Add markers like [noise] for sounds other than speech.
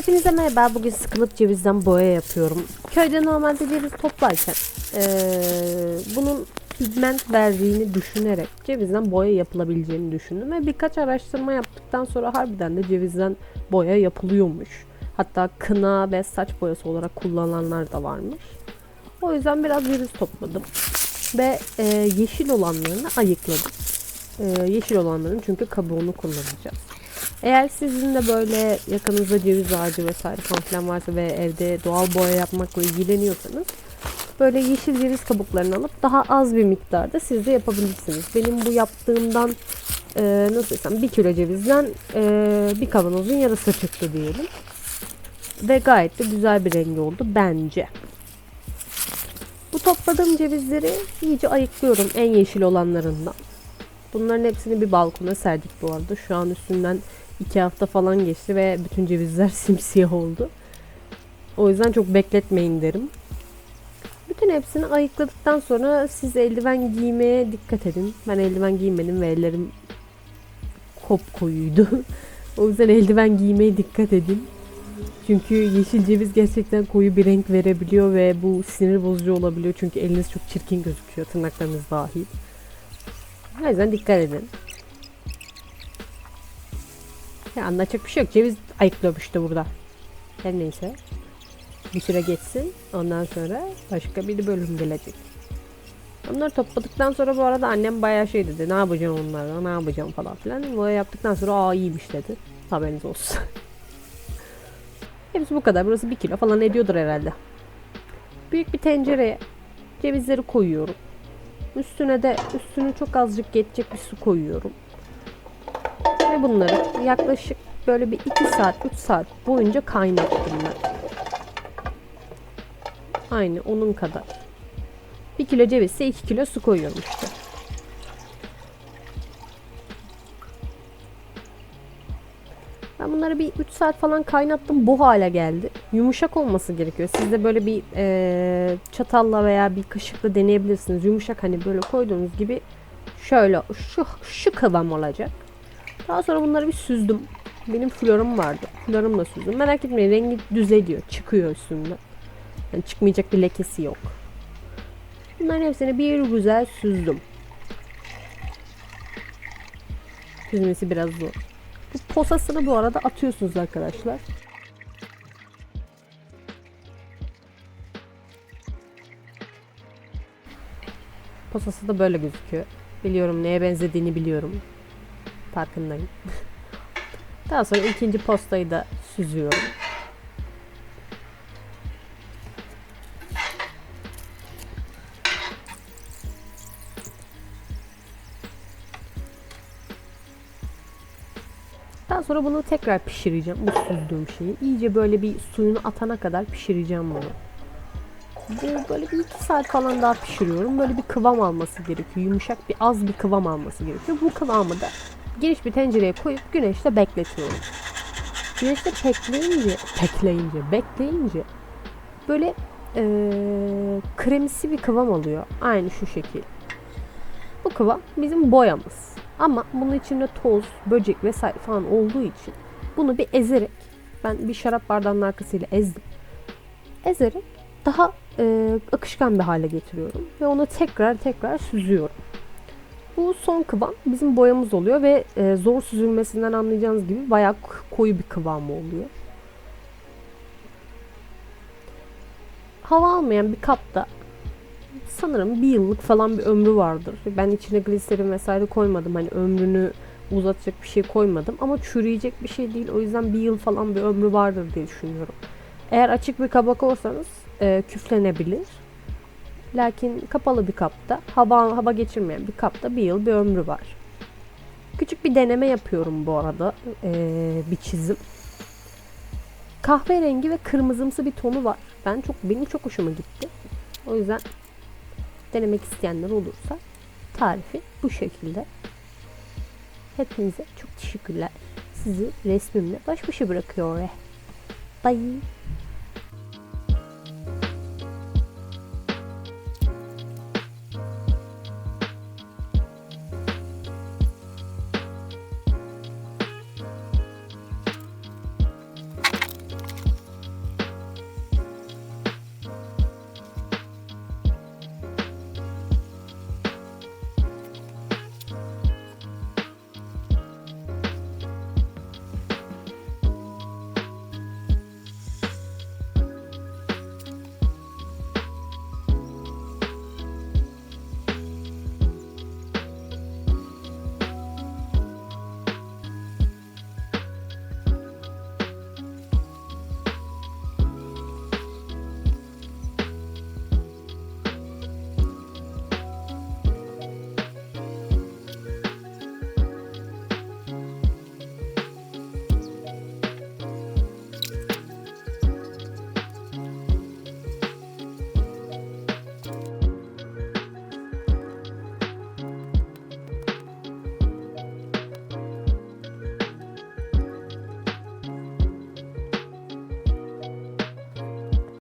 Hepinize merhaba. Bugün sıkılıp cevizden boya yapıyorum. Köyde normalde ceviz toplarken eee, bunun pigment verdiğini düşünerek cevizden boya yapılabileceğini düşündüm. Ve birkaç araştırma yaptıktan sonra harbiden de cevizden boya yapılıyormuş. Hatta kına ve saç boyası olarak kullananlar da varmış. O yüzden biraz ceviz topladım. Ve eee, yeşil olanlarını ayıkladım. Eee, yeşil olanların çünkü kabuğunu kullanacağız. Eğer sizin de böyle yakınızda ceviz ağacı vesaire falan filan varsa ve evde doğal boya yapmakla ilgileniyorsanız böyle yeşil ceviz kabuklarını alıp daha az bir miktarda siz de yapabilirsiniz. Benim bu yaptığımdan e, nasıl desem bir kilo cevizden e, bir kavanozun yarısı çıktı diyelim. Ve gayet de güzel bir rengi oldu bence. Bu topladığım cevizleri iyice ayıklıyorum en yeşil olanlarından. Bunların hepsini bir balkona serdik bu arada. Şu an üstünden iki hafta falan geçti ve bütün cevizler [laughs] simsiyah oldu. O yüzden çok bekletmeyin derim. Bütün hepsini ayıkladıktan sonra siz eldiven giymeye dikkat edin. Ben eldiven giymedim ve ellerim kopkoyuydu. [laughs] o yüzden eldiven giymeye dikkat edin. Çünkü yeşil ceviz gerçekten koyu bir renk verebiliyor ve bu sinir bozucu olabiliyor. Çünkü eliniz çok çirkin gözüküyor tırnaklarınız dahil. O yüzden dikkat edin. Ya anlatacak bir şey yok. Ceviz ayıklıyor işte burada. Her neyse. Bir süre geçsin. Ondan sonra başka bir bölüm gelecek. Onları topladıktan sonra bu arada annem bayağı şey dedi. Ne yapacağım onlarla, ne yapacağım falan filan. Böyle yaptıktan sonra aa iyiymiş dedi. Haberiniz olsun. [laughs] Hepsi bu kadar. Burası bir kilo falan ediyordur herhalde. Büyük bir tencereye cevizleri koyuyorum. Üstüne de üstünü çok azıcık geçecek bir su koyuyorum. Bunları yaklaşık böyle bir 2 saat 3 saat boyunca kaynattım ben. Aynı onun kadar. 1 kilo cevizse 2 kilo su koyuyorum işte. Ben bunları bir 3 saat falan kaynattım. Bu hale geldi. Yumuşak olması gerekiyor. Siz de böyle bir eee, çatalla veya bir kaşıkla deneyebilirsiniz. Yumuşak hani böyle koyduğunuz gibi şöyle şu şu kıvam olacak. Daha sonra bunları bir süzdüm. Benim florum vardı. Florumla süzdüm. Merak etmeyin rengi düzeliyor. Çıkıyor üstünde. Yani çıkmayacak bir lekesi yok. Bunların hepsini bir güzel süzdüm. Süzmesi biraz zor. Bu posasını bu arada atıyorsunuz arkadaşlar. Posası da böyle gözüküyor. Biliyorum neye benzediğini biliyorum. Farkındayım. Daha sonra ikinci postayı da süzüyorum. Daha sonra bunu tekrar pişireceğim. Bu süzdüğüm şeyi. İyice böyle bir suyunu atana kadar pişireceğim bunu. Bu böyle bir iki saat falan daha pişiriyorum. Böyle bir kıvam alması gerekiyor. Yumuşak bir az bir kıvam alması gerekiyor. Bu kıvamı da geniş bir tencereye koyup güneşte bekletiyorum. Güneşte bekleyince, bekleyince, bekleyince böyle eee kremsi bir kıvam alıyor. Aynı şu şekil. Bu kıvam bizim boyamız. Ama bunun içinde toz, böcek vesaire falan olduğu için bunu bir ezerek ben bir şarap bardağının arkasıyla ezdim. Ezerek daha e, akışkan bir hale getiriyorum ve onu tekrar tekrar süzüyorum. Bu son kıvam bizim boyamız oluyor ve e, zor süzülmesinden anlayacağınız gibi bayağı koyu bir kıvamı oluyor. Hava almayan bir kapta sanırım bir yıllık falan bir ömrü vardır. Ben içine gliserin vesaire koymadım. Hani ömrünü uzatacak bir şey koymadım. Ama çürüyecek bir şey değil. O yüzden bir yıl falan bir ömrü vardır diye düşünüyorum. Eğer açık bir kaba koyarsanız e, küflenebilir. Lakin kapalı bir kapta, hava hava geçirmeyen bir kapta bir yıl bir ömrü var. Küçük bir deneme yapıyorum bu arada. E, bir çizim. Kahverengi ve kırmızımsı bir tonu var. Ben çok benim çok hoşuma gitti. O yüzden denemek isteyenler olursa tarifi bu şekilde. Hepinize çok teşekkürler. Sizi resmimle baş başa bırakıyor. Bye.